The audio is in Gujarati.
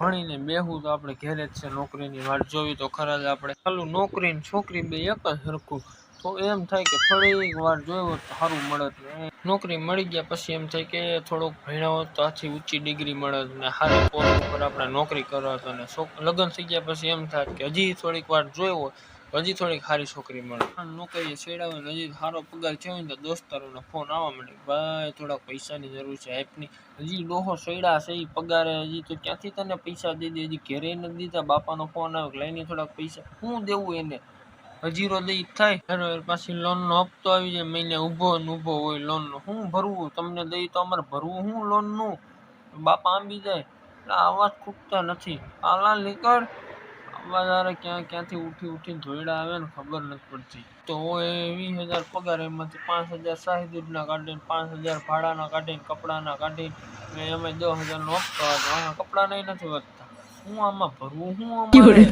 ભણીને બેહું તો આપણે ઘેરે જ છે નોકરીની વાટ જોવી તો ખરા જ આપણે ખાલી નોકરી ને છોકરી બે એક જ સરખું તો એમ થાય કે થોડીક વાર જોયો તો સારું મળે નોકરી મળી ગયા પછી એમ થાય કે થોડોક ભણ્યા હોત તો આથી ઊંચી ડિગ્રી મળે ને સારી પોસ્ટ ઉપર આપણે નોકરી કરત અને લગ્ન થઈ ગયા પછી એમ થાય કે હજી થોડીક વાર જોયો હજી થોડીક સારી છોકરી મળે. નોકરીએ છેડાવે, હજી સારો પગાર થયો ને તો દોસ્તારોના ફોન આવવા માંડે. ભાઈ, થોડાક પૈસાની જરૂર છે, હેપની. હજી ડોહો સૈડા છે એ પગારે હજી તો ક્યાંથી તને પૈસા દઈ દે? હજી ઘેરે નથી દીધા, બાપાનો ફોન આવે લઈને થોડાક પૈસા. શું દેવું એને? હજીરો દઈ થાય. ત્યારે પાછી લોનનો હપ્તો આવી જાય, મહિને ઊભો ને ઊભો હોય લોનનો શું ભરવું? તમને દઈ તો અમારે ભરવું શું લોનનું બાપા આંબી જાય. એટલે અવાજ ખૂટતા નથી. આલા નીકળ તારે ક્યાં ક્યાંથી ઉઠી ઉઠીને ધોયડા આવે ને ખબર નથી પડતી. તો એ વીસ હજાર પગાર એમાંથી પાંચ હજાર સાહિદના કાઢીને પાંચ હજાર ભાડાના કાઢીને કપડાના કાઢીને અમે એમાં દસ હજારનો હપ્તો આમાં કપડાં નહીં નથી વધતા. હું આમાં ભરવું? હું અમારે